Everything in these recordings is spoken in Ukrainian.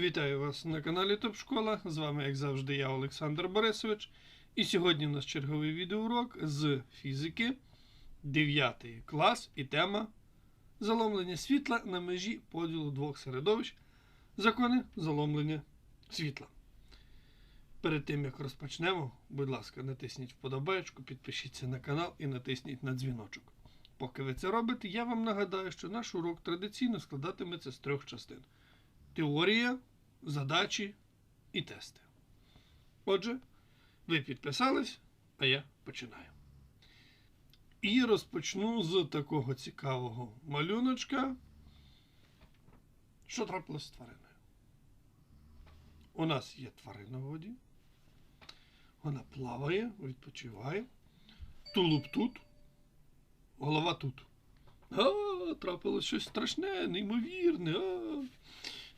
Вітаю вас на каналі Топ Школа. З вами, як завжди, я Олександр Борисович. І сьогодні у нас черговий відеоурок з фізики 9 клас і тема Заломлення світла на межі поділу двох середовищ. Закони заломлення світла. Перед тим як розпочнемо, будь ласка, натисніть вподобаєчку, підпишіться на канал і натисніть на дзвіночок. Поки ви це робите, я вам нагадаю, що наш урок традиційно складатиметься з трьох частин: теорія, задачі і тести. Отже, ви підписались, а я починаю. І розпочну з такого цікавого малюночка. Що трапилось з твариною? У нас є тварина в воді. Вона плаває, відпочиває. Тулуб тут, голова тут. А, трапилось щось страшне, неймовірне. А,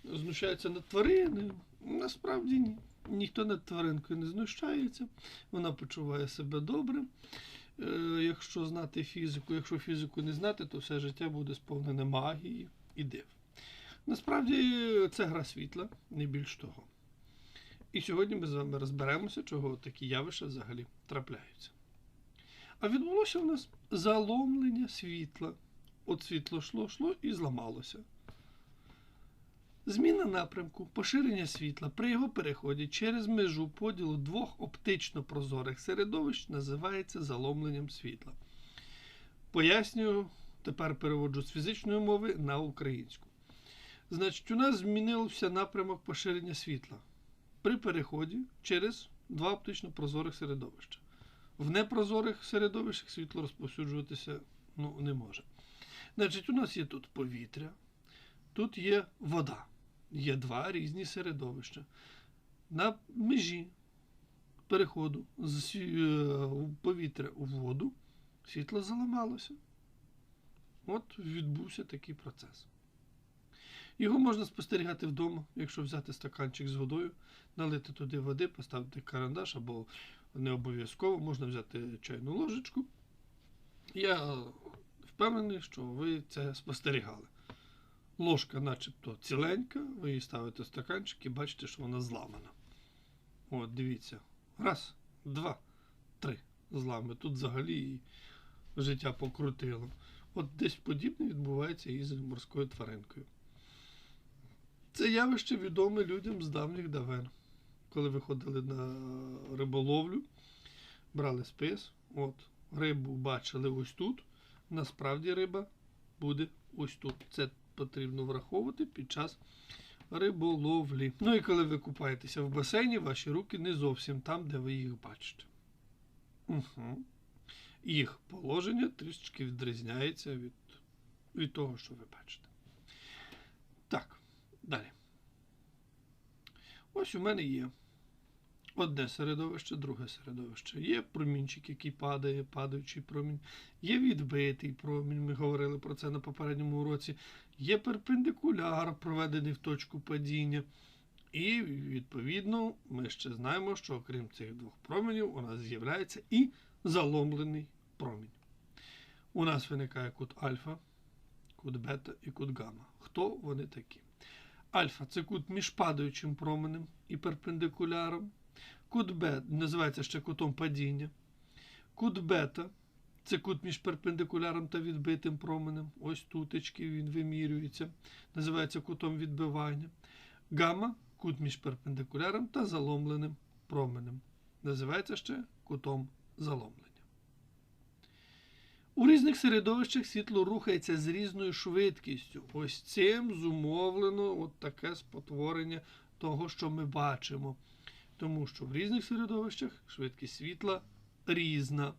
знущається над твариною. Насправді ні. Ніхто над тваринкою не знущається. Вона почуває себе добре. Е, якщо знати фізику, якщо фізику не знати, то все життя буде сповнене магії і див. Насправді це гра світла, не більш того. І сьогодні ми з вами розберемося, чого такі явища взагалі трапляються. А відбулося у нас заломлення світла. От світло йшло, йшло і зламалося. Зміна напрямку, поширення світла при його переході через межу поділу двох оптично прозорих середовищ називається заломленням світла. Пояснюю, тепер переводжу з фізичної мови на українську. Значить, у нас змінився напрямок поширення світла при переході через два оптично прозорих середовища. В непрозорих середовищах світло розповсюджуватися ну, не може. Значить, у нас є тут повітря, тут є вода. Є два різні середовища. На межі переходу з е, повітря у воду світло заламалося. От відбувся такий процес. Його можна спостерігати вдома, якщо взяти стаканчик з водою, налити туди води, поставити карандаш або не обов'язково, можна взяти чайну ложечку. Я впевнений, що ви це спостерігали. Ложка, начебто, ціленька, ви її ставите в стаканчик і бачите, що вона зламана. От, дивіться. Раз, два, три. Злами. Тут взагалі життя покрутило. От десь подібне відбувається і з морською тваринкою. Це явище відоме людям з давніх давен. Коли виходили на риболовлю, брали спис, от, рибу бачили ось тут. Насправді риба буде ось тут. Це потрібно враховувати під час риболовлі. Ну і коли ви купаєтеся в басейні, ваші руки не зовсім там, де ви їх бачите. Угу. Їх положення трішечки відрізняється від, від того, що ви бачите. Так, далі. Ось у мене є одне середовище, друге середовище. Є промінчик, який падає, падаючий промінь. Є відбитий промінь, ми говорили про це на попередньому уроці. Є перпендикуляр, проведений в точку падіння. І, відповідно, ми ще знаємо, що окрім цих двох променів, у нас з'являється і заломлений промінь. У нас виникає кут альфа, кут бета і кут гамма. Хто вони такі? Альфа це кут між падаючим променем і перпендикуляром. Кут Б називається ще кутом падіння. Кут бета це кут між перпендикуляром та відбитим променем. Ось тутечки він вимірюється. Називається кутом відбивання. Гамма кут між перпендикуляром та заломленим променем. Називається ще кутом заломлення. У різних середовищах світло рухається з різною швидкістю. Ось цим зумовлено от таке спотворення того, що ми бачимо. Тому що в різних середовищах швидкість світла різна.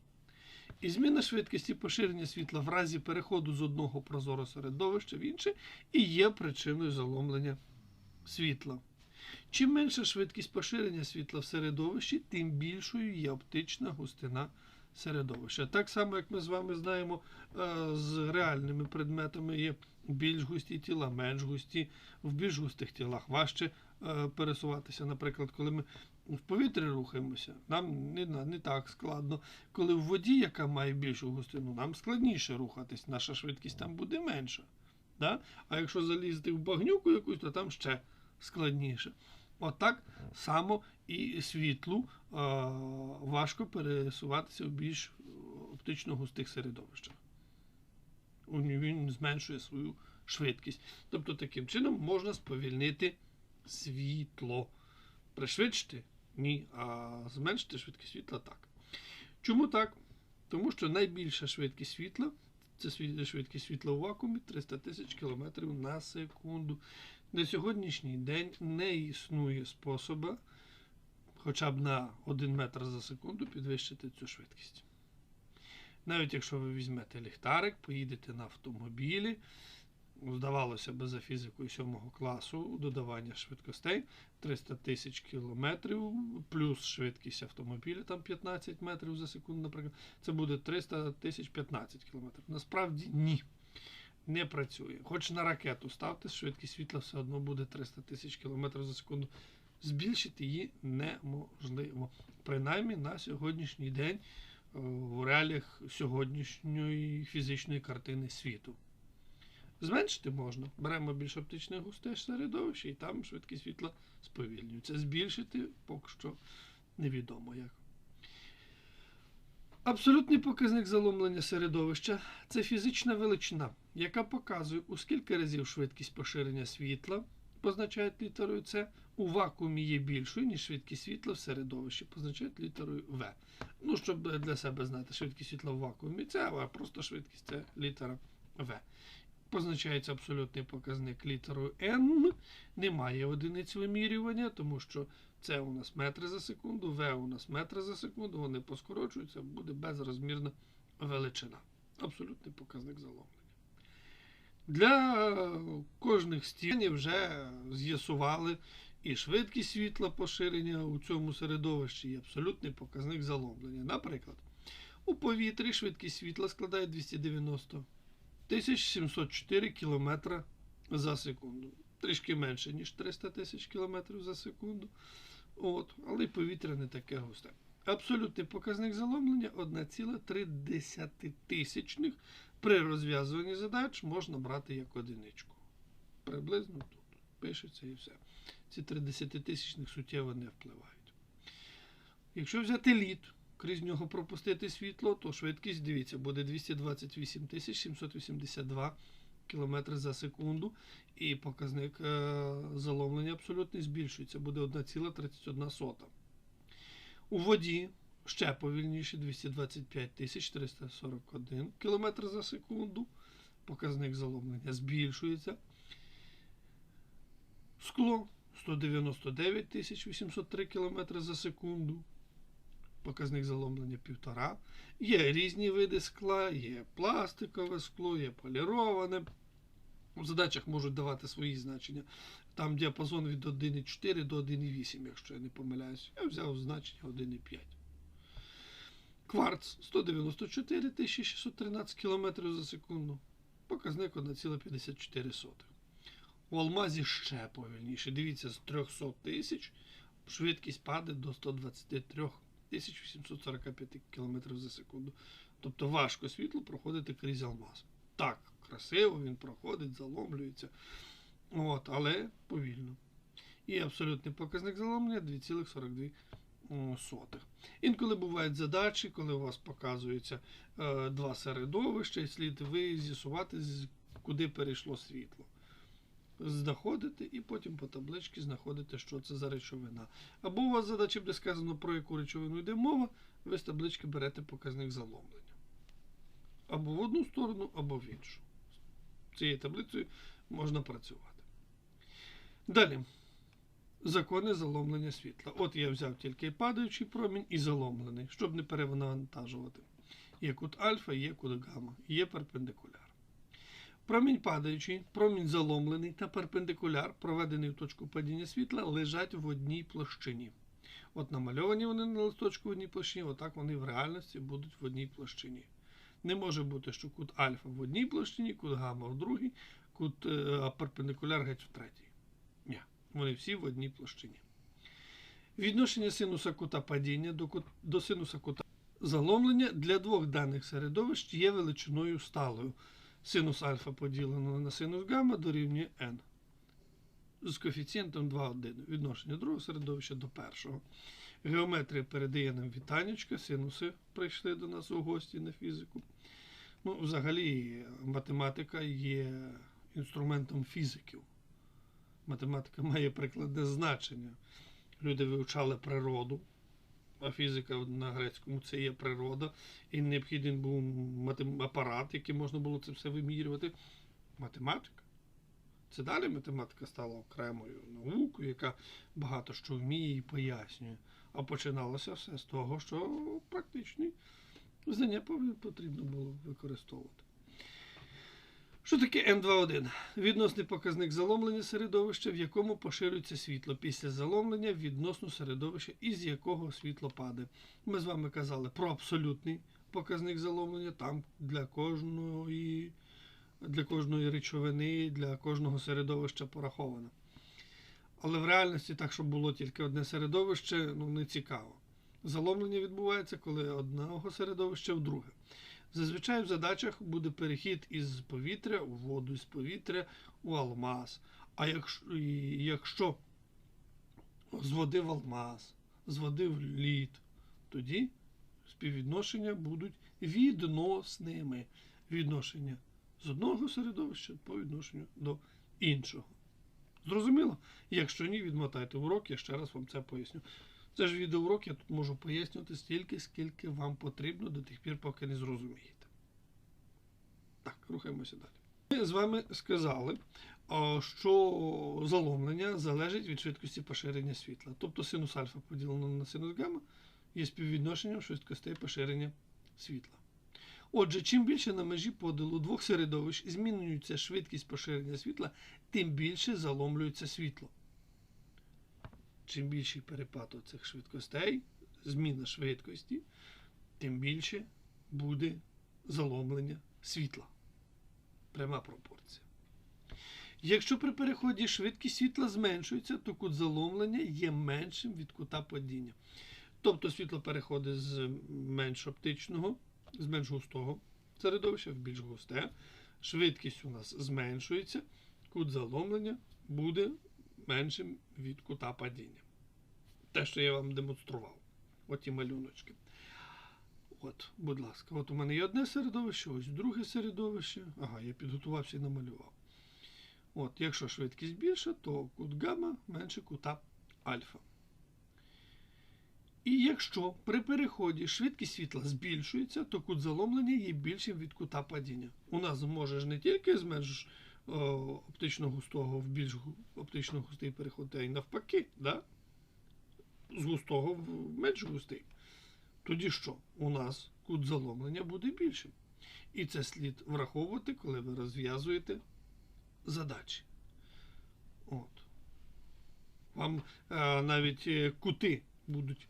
І зміна швидкості поширення світла в разі переходу з одного прозорого середовища в інше і є причиною заломлення світла. Чим менша швидкість поширення світла в середовищі, тим більшою є оптична густина середовища. Так само, як ми з вами знаємо, з реальними предметами є більш густі тіла, менш густі, в більш густих тілах важче пересуватися. Наприклад, коли ми в повітрі рухаємося, нам не не так складно. Коли в воді, яка має більшу густину, нам складніше рухатись, наша швидкість там буде менша. Да? А якщо залізти в багнюку якусь, то там ще складніше. Отак само і світлу е, важко пересуватися в більш е, оптично густих середовищах. Він зменшує свою швидкість. Тобто таким чином можна сповільнити світло. Пришвидшити? Ні, а зменшити швидкість світла так. Чому так? Тому що найбільша швидкість світла це швидкість світла у вакуумі 300 тисяч км на секунду. На сьогоднішній день не існує способа хоча б на 1 метр за секунду підвищити цю швидкість. Навіть якщо ви візьмете ліхтарик, поїдете на автомобілі, здавалося би, за фізикою 7 класу додавання швидкостей 300 тисяч кілометрів, плюс швидкість автомобіля, там 15 метрів за секунду, наприклад, це буде 300 тисяч 15 кілометрів. Насправді ні. Не працює. Хоч на ракету ставте, швидкість світла все одно буде 300 тисяч кілометрів за секунду. Збільшити її неможливо. Принаймні на сьогоднішній день е, в реаліях сьогоднішньої фізичної картини світу. Зменшити можна. Беремо більш оптичне густе середовище, і там швидкість світла сповільнюється. Збільшити поки що невідомо як. Абсолютний показник заломлення середовища це фізична величина, яка показує, у скільки разів швидкість поширення світла, позначають літерою С, у вакуумі є більшою, ніж швидкість світла в середовищі, позначають літерою В. Ну, щоб для себе знати, швидкість світла в вакуумі це, а просто швидкість це літера В. Позначається абсолютний показник літерою N. Немає одиниць вимірювання, тому що це у нас метри за секунду, В у нас метри за секунду, вони поскорочуються, буде безрозмірна величина. Абсолютний показник заломлення. Для кожних стін вже з'ясували і швидкість світла поширення у цьому середовищі, і абсолютний показник заломлення. Наприклад, у повітрі швидкість світла складає 290 1704 км за секунду. Трішки менше, ніж 300 тисяч км за секунду. От, але повітря не таке густе. Абсолютний показник заломлення 1,3 тисячних. При розв'язуванні задач можна брати як одиничку. Приблизно тут пишеться і все. Ці 30 тисячних суттєво не впливають. Якщо взяти лід, крізь нього пропустити світло, то швидкість, дивіться, буде 228 782 км за секунду. І показник е, заломлення абсолютний збільшується, буде 1,31. У воді ще повільніше 225 341 км за секунду. Показник заломлення збільшується. Скло 199 803 км за секунду. Показник заломлення 1,5. Є різні види скла, є пластикове скло, є поліроване. У задачах можуть давати свої значення. Там діапазон від 1,4 до 1,8, якщо я не помиляюсь. Я взяв значення 1,5. Кварц 194 613 км за секунду. Показник 1,54. У алмазі ще повільніше. Дивіться, з 300 тисяч швидкість падає до 123 845 км за секунду. Тобто важко світло проходити крізь алмаз. Так, красиво він проходить, заломлюється. От, але повільно. І абсолютний показник заломлення 2,42 сотих. Інколи бувають задачі, коли у вас показується е, два середовища, і слід ви з'ясувати, куди перейшло світло. Знаходите і потім по табличці знаходите, що це за речовина. Або у вас задача буде сказано, про яку речовину йде мова, ви з таблички берете показник заломлення. Або в одну сторону, або в іншу. Цією таблицею можна працювати. Далі. Закони заломлення світла. От я взяв тільки падаючий промінь і заломлений, щоб не перевантажувати. Є кут альфа, є кут гамма, є перпендикуляр. Промінь падаючий, промінь заломлений та перпендикуляр, проведений в точку падіння світла, лежать в одній площині. От намальовані вони на листочку в одній площині, отак вони в реальності будуть в одній площині. Не може бути, що кут альфа в одній площині, кут гамма в другій, кут е, а перпендикуляр геть в третій. Ні, вони всі в одній площині. Відношення синуса кута падіння до, кут, до синуса кута заломлення для двох даних середовищ є величиною сталою. Синус альфа поділено на синус гамма дорівнює n. з коефіцієнтом 2,1 відношення другого середовища до першого. Геометрія передає нам вітанечка, синуси прийшли до нас у гості на фізику. Ну, взагалі, математика є інструментом фізиків. Математика має прикладне значення. Люди вивчали природу, а фізика на грецькому це є природа, і необхідний був апарат, який можна було це все вимірювати. Математика. Це далі математика стала окремою наукою, яка багато що вміє і пояснює. А починалося все з того, що практичні знання потрібно було використовувати. Що таке М21? Відносний показник заломлення середовища, в якому поширюється світло після заломлення відносно середовища, із якого світло падає. Ми з вами казали про абсолютний показник заломлення, там для кожної, для кожної речовини, для кожного середовища пораховано. Але в реальності так, щоб було тільки одне середовище, ну не цікаво. Заломлення відбувається, коли одного середовища в друге. Зазвичай в задачах буде перехід із повітря у воду, із повітря у алмаз. А якщо, якщо з води в алмаз, з води в лід, тоді співвідношення будуть відносними. Відношення з одного середовища по відношенню до іншого. Зрозуміло? Якщо ні, відмотайте урок, я ще раз вам це поясню. Це ж відеоурок, я тут можу пояснювати стільки, скільки вам потрібно до тих пір, поки не зрозумієте. Так, рухаємося далі. Ми з вами сказали, що заломлення залежить від швидкості поширення світла. Тобто синус альфа поділено на синус гамма є співвідношенням швидкостей поширення світла. Отже, чим більше на межі поділу двох середовищ змінюється швидкість поширення світла, тим більше заломлюється світло. Чим більший перепад цих швидкостей, зміна швидкості, тим більше буде заломлення світла. Пряма пропорція. Якщо при переході швидкість світла зменшується, то кут заломлення є меншим від кута падіння. Тобто світло переходить з менш оптичного, з менш густого середовища в більш густе. Швидкість у нас зменшується, кут заломлення буде меншим від кута падіння. Те, що я вам демонстрував. Оті малюночки. От, будь ласка, от у мене є одне середовище, ось друге середовище. Ага, я підготувався і намалював. От, якщо швидкість більша, то кут гамма менше кута альфа. І якщо при переході швидкість світла збільшується, то кут заломлення є більшим від кута падіння. У нас може ж не тільки з менш о, оптично густого в більш оптично густий переход, а й навпаки, да? з густого в менш густий. Тоді що? У нас кут заломлення буде більшим. І це слід враховувати, коли ви розв'язуєте задачі. От. Вам е, навіть е, кути будуть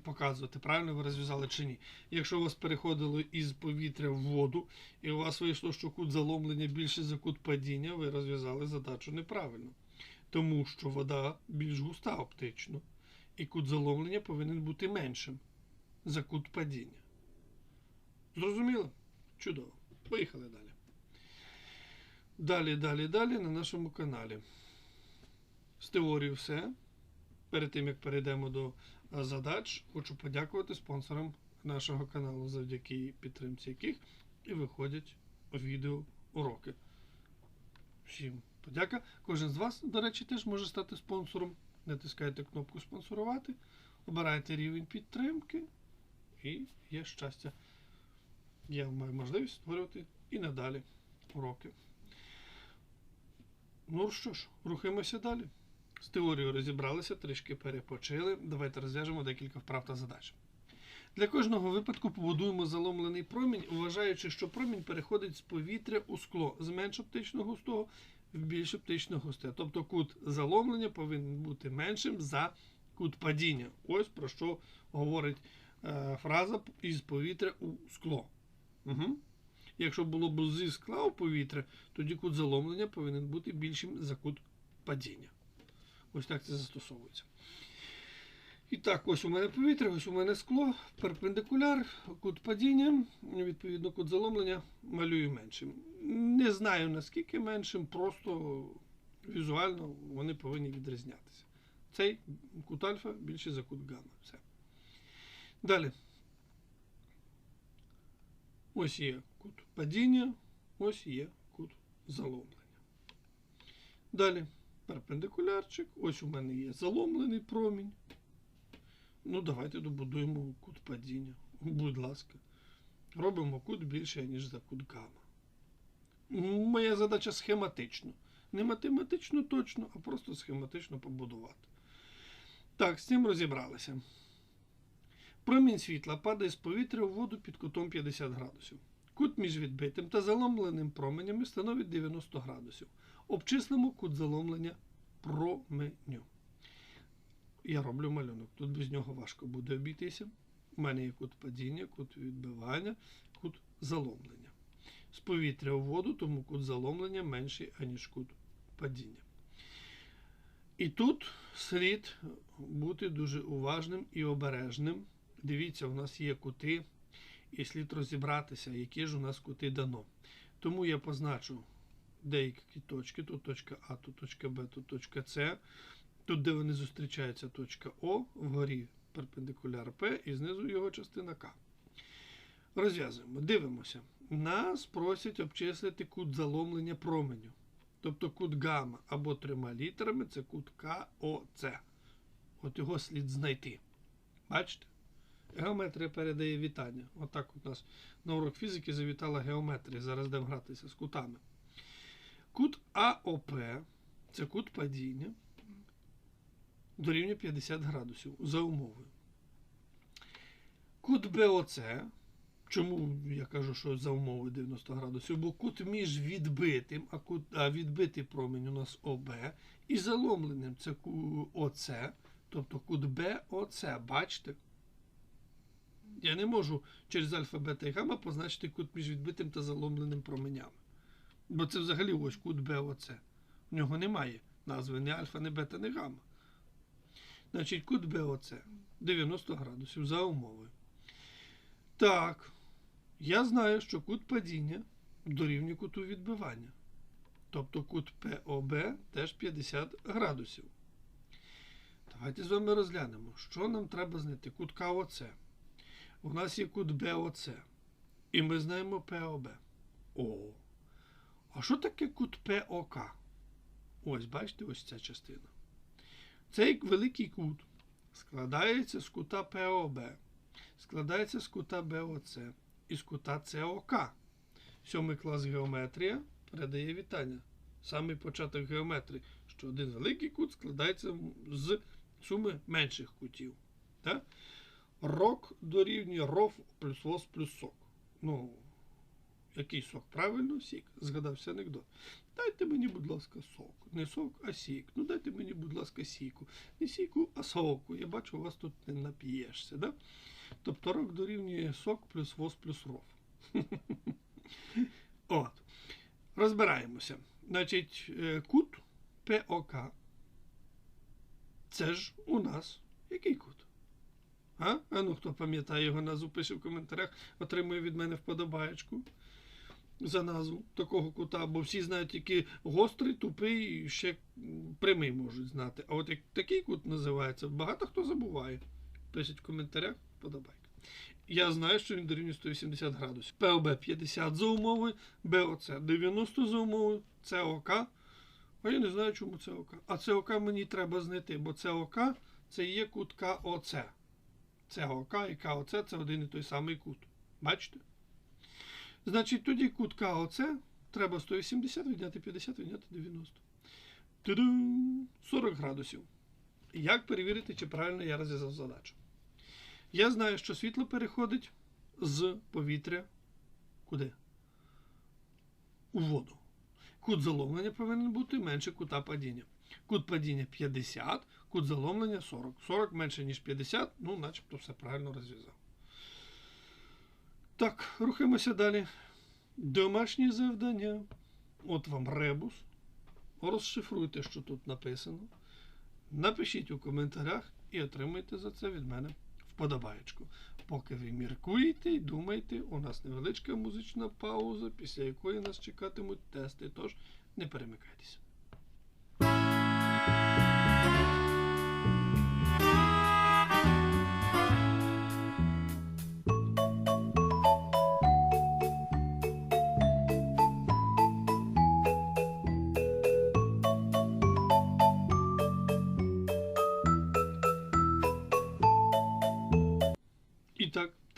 показувати, правильно ви розв'язали чи ні. Якщо у вас переходило із повітря в воду, і у вас вийшло, що кут заломлення більше за кут падіння, ви розв'язали задачу неправильно. Тому що вода більш густа оптично, і кут заломлення повинен бути меншим за кут падіння. Зрозуміло? Чудово. Поїхали далі. Далі, далі, далі на нашому каналі. З теорією все. Перед тим як перейдемо до задач, хочу подякувати спонсорам нашого каналу, завдяки підтримці яких і виходять відео уроки. Всім подяка. Кожен з вас, до речі, теж може стати спонсором. Натискайте кнопку спонсорувати, обирайте рівень підтримки і є щастя. Я маю можливість створювати і надалі уроки. Ну що ж, рухаємося далі. З теорією розібралися, трішки перепочили. Давайте розв'яжемо декілька вправ та задач. Для кожного випадку побудуємо заломлений промінь, вважаючи, що промінь переходить з повітря у скло з менш оптично густого в більш оптично густе. Тобто кут заломлення повинен бути меншим за кут падіння. Ось про що говорить е, фраза із повітря у скло. Угу. Якщо було б зі скла у повітря, тоді кут заломлення повинен бути більшим за кут падіння. Ось так це застосовується. І так, ось у мене повітря, ось у мене скло, перпендикуляр, кут падіння, відповідно, кут заломлення малюю меншим. Не знаю наскільки меншим, просто візуально вони повинні відрізнятися. Цей кут альфа більше за кут гамма. Все. Далі. Ось є кут падіння, ось є кут заломлення. Далі перпендикулярчик. Ось у мене є заломлений промінь. Ну, давайте добудуємо кут падіння. Будь ласка. Робимо кут більше, ніж за кут гамма. Моя задача схематично. Не математично точно, а просто схематично побудувати. Так, з цим розібралися. Промінь світла падає з повітря у воду під кутом 50 градусів. Кут між відбитим та заломленим променями становить 90 градусів. Обчислимо кут заломлення променю. Я роблю малюнок. Тут без нього важко буде обійтися. У мене є кут падіння, кут відбивання, кут заломлення. З повітря у воду, тому кут заломлення менший, аніж кут падіння. І тут слід бути дуже уважним і обережним. Дивіться, у нас є кути, і слід розібратися, які ж у нас кути дано. Тому я позначу деякі точки. Тут точка А, тут точка Б, тут точка С. Тут, де вони зустрічаються, точка О, вгорі перпендикуляр П і знизу його частина К. Розв'язуємо. Дивимося. Нас просять обчислити кут заломлення променю. Тобто кут гамма або трьома літерами це кут КОЦ. От його слід знайти. Бачите? Геометрія передає вітання. Отак от нас на урок фізики завітала геометрія. Зараз будемо гратися з кутами. Кут АОП це кут падіння дорівнює 50 градусів за умовою. Кут БОЦ. Чому я кажу, що за умовою 90 градусів? Бо кут між відбитим, а, кут, а відбитий промінь у нас ОБ, і заломленим це ОЦ, тобто кут БОЦ. Бачите? Я не можу через альфа, бета і гамма позначити кут між відбитим та заломленим променями. Бо це взагалі ось кут БОЦ. У нього немає назви ні альфа, ні бета, ні гамма. Значить, кут БОЦ 90 градусів за умовою. Так, я знаю, що кут падіння дорівнює куту відбивання. Тобто кут ПОБ теж 50 градусів. Давайте з вами розглянемо, що нам треба знайти. Кут КОЦ. У нас є кут БОЦ. І ми знаємо ПОБ. О. А що таке кут ПОК? Ось, бачите, ось ця частина. Цей великий кут складається з кута ПОБ, складається з кута БОЦ і з кута ЦОК. Сьомий клас геометрія передає вітання. Самий початок геометрії, що один великий кут складається з суми менших кутів. Так? Рок дорівнює ров плюс вос плюс сок. Ну, який сок? Правильно, сік. Згадався анекдот. Дайте мені, будь ласка, сок. Не сок, а сік. Ну дайте мені, будь ласка, сіку. Не сіку, а соку. Я бачу, у вас тут не нап'єшся. Да? Тобто рок дорівнює сок плюс воз плюс ров. От. Розбираємося. Значить, е, кут ПОК. Це ж у нас який кут? А? а ну, хто пам'ятає його назву, пише в коментарях, отримує від мене вподобаєчку за назву такого кута, бо всі знають тільки гострий, тупий ще прямий можуть знати. А от як такий кут називається, багато хто забуває. Пишіть в коментарях, вподобайка. Я знаю, що він дорівнює 180 градусів. ПОБ 50 за умовою, БОЦ 90 за умовою, ЦОК. А я не знаю, чому ЦОК. А ЦОК мені треба знайти, бо ЦОК це є кут КОЦ. ЦОК і КОЦ це один і той самий кут. Бачите? Значить, тоді кут КОЦ треба 180 відняти 50, відняти 90. Ту-ду! 40 градусів. Як перевірити, чи правильно я розв'язав задачу? Я знаю, що світло переходить з повітря куди? У воду. Кут заломлення повинен бути менше кута падіння. Кут падіння 50, кут заломлення 40. 40 менше, ніж 50, ну, начебто все правильно розв'язав. Так, рухаємося далі. Домашнє завдання. От вам ребус. Розшифруйте, що тут написано. Напишіть у коментарях і отримайте за це від мене вподобаєчку. Поки ви міркуєте і думаєте, у нас невеличка музична пауза, після якої нас чекатимуть тести. Тож не перемикайтеся.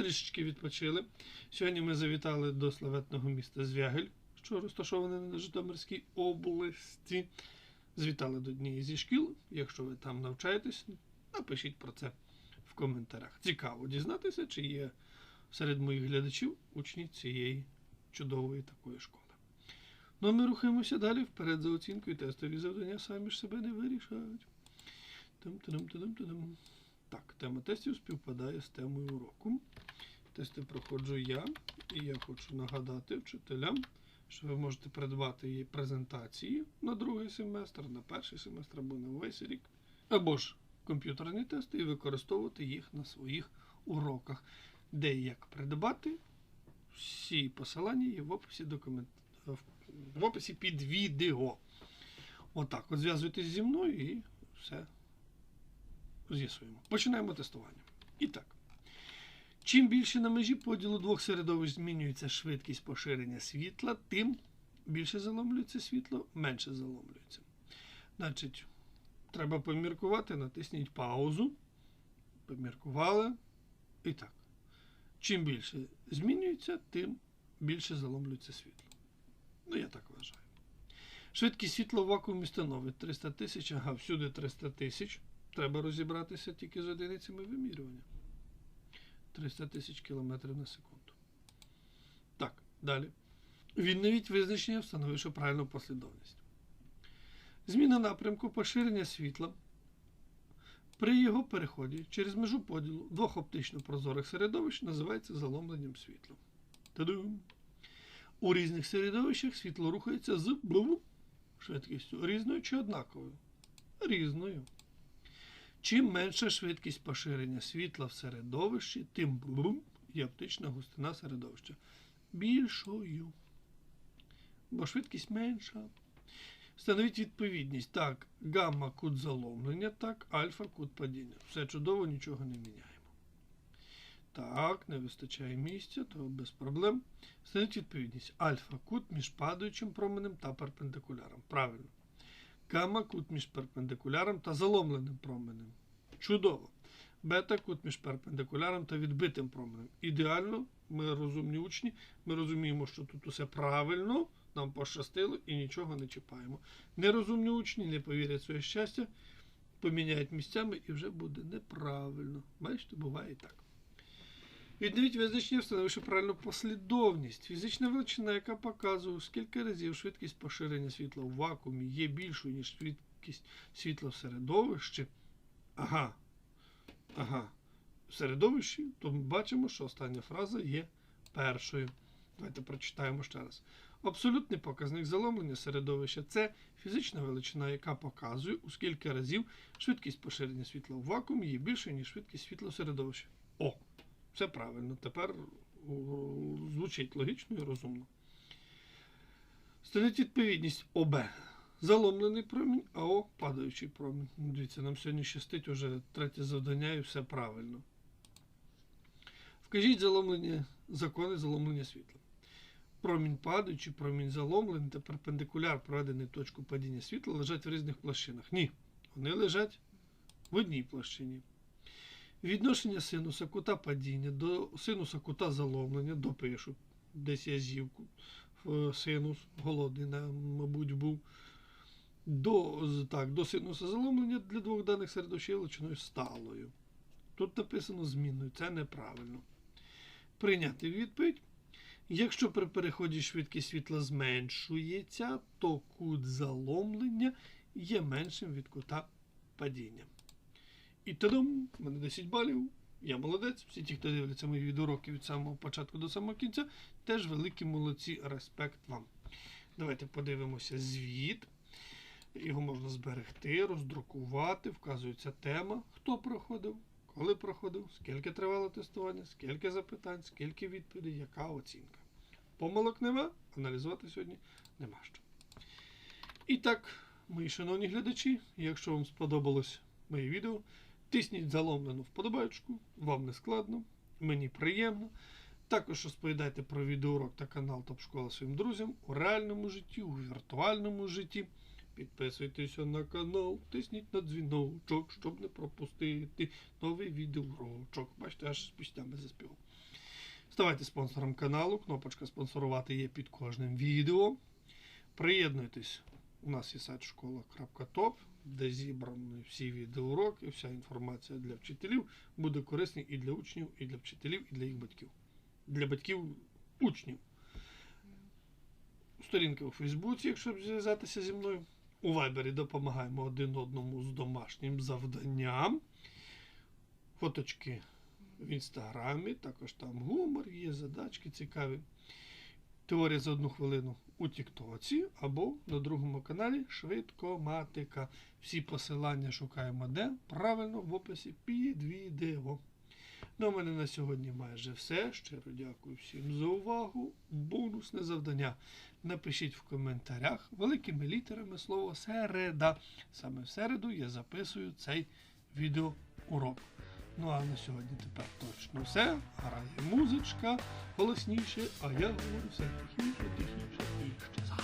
Трішечки відпочили. Сьогодні ми завітали до славетного міста Звягель, що розташоване на Житомирській області. Звітали до однієї зі шкіл. Якщо ви там навчаєтесь, напишіть про це в коментарях. Цікаво дізнатися, чи є серед моїх глядачів учні цієї чудової такої школи. Ну а ми рухаємося далі вперед за оцінкою тестові завдання самі ж себе не вирішають. Тим-тидим-тидим-тидим. Так, тема тестів співпадає з темою уроку. Тести проходжу я, і я хочу нагадати вчителям, що ви можете придбати її презентації на другий семестр, на перший семестр або на весь рік, або ж комп'ютерні тести і використовувати їх на своїх уроках. Де і як придбати, всі посилання є в описі документ... в описі під відео. Отак, от зв'язуйтесь зі мною і все з'ясуємо. Починаємо тестування. І так. Чим більше на межі поділу двох середовищ змінюється швидкість поширення світла, тим більше заломлюється світло, менше заломлюється. Значить, треба поміркувати, натисніть паузу. Поміркували. І так. Чим більше змінюється, тим більше заломлюється світло. Ну, я так вважаю. Швидкість світла в вакуумі становить 300 тисяч, ага, всюди 300 тисяч. Треба розібратися тільки з одиницями вимірювання. 300 тисяч кілометрів на секунду. Так, далі. Відновіть визначення, встановивши правильну послідовність. Зміна напрямку поширення світла при його переході через межу поділу двох оптично прозорих середовищ називається заломленням світла. Та-дум! У різних середовищах світло рухається з швидкістю різною чи однаковою. Різною. Чим менша швидкість поширення світла в середовищі, тим блум є оптична густина середовища більшою. Бо швидкість менша. Встановіть відповідність. Так, гамма кут заломлення, так, альфа кут падіння. Все чудово, нічого не міняємо. Так, не вистачає місця, то без проблем. Встановіть відповідність. Альфа кут між падаючим променем та перпендикуляром. Правильно. Гамма кут між перпендикуляром та заломленим променем. Чудово. Бета кут між перпендикуляром та відбитим променем. Ідеально, ми розумні учні, ми розуміємо, що тут усе правильно, нам пощастило і нічого не чіпаємо. Нерозумні учні не повірять в своє щастя, поміняють місцями і вже буде неправильно. Бачите, буває так. Відновіть визначення, встановивши правильну послідовність. Фізична величина, яка показує, скільки разів швидкість поширення світла в вакуумі є більшою, ніж швидкість світла в середовищі. Ага. Ага. В середовищі, то ми бачимо, що остання фраза є першою. Давайте прочитаємо ще раз. Абсолютний показник заломлення середовища це фізична величина, яка показує, у скільки разів швидкість поширення світла в вакуумі є більшою, ніж швидкість світла в середовищі. О! Все правильно. Тепер звучить логічно і розумно. Стоїть відповідність ОБ. Заломлений промінь, АО падаючий промінь. Дивіться, нам сьогодні щастить уже третє завдання і все правильно. Вкажіть заломлення закони заломлення світла. Промінь падаючий, промінь заломлений та перпендикуляр, проведений точку падіння світла, лежать в різних площинах. Ні. Вони лежать в одній площині. Відношення синуса кута падіння до синуса кута заломлення, допишу. Десь я зівку синус, голодний, мабуть, був. До так, до синуса заломлення для двох даних середовищ є величиною сталою. Тут написано змінною, це неправильно. Прийняти відповідь. Якщо при переході швидкість світла зменшується, то кут заломлення є меншим від кута падіння. І тадам, в мене 10 балів. Я молодець. Всі ті, хто дивляться мої відеоуроки від самого початку до самого кінця, теж великі молодці. Респект вам. Давайте подивимося звіт. Його можна зберегти, роздрукувати, вказується тема, хто проходив, коли проходив, скільки тривало тестування, скільки запитань, скільки відповідей, яка оцінка. Помилок нема, аналізувати сьогодні нема що. І так, мої шановні глядачі, якщо вам сподобалось моє відео, тисніть заломлену вподобайку, вам не складно, мені приємно. Також розповідайте про відеоурок та канал Топ Школа своїм друзям у реальному житті, у віртуальному житті. Підписуйтеся на канал, тисніть на дзвіночок, щоб не пропустити новий відеоурочок. Бачите, аж з піснями заспівав. Ставайте спонсором каналу. Кнопочка спонсорувати є під кожним відео. Приєднуйтесь. У нас є сайт школа.топ, де зібрані всі відеоуроки, вся інформація для вчителів буде корисна і для учнів, і для вчителів, і для їх батьків. Для батьків учнів. Сторінка у Фейсбуці, якщо зв'язатися зі мною. У Вайбері допомагаємо один одному з домашнім завданням. Фоточки в інстаграмі, також там гумор є, задачки цікаві. Теорія за одну хвилину у Тіктоці або на другому каналі Швидкоматика. Всі посилання шукаємо де? Правильно в описі під відео. Ну, у мене на сьогодні майже все. Щиро дякую всім за увагу. Бонусне завдання. Напишіть в коментарях великими літерами слово середа. Саме в середу я записую цей відеоурок. Ну а на сьогодні тепер точно все. Грає музичка голосніше, а я говорю все тихіше, тихіше і ще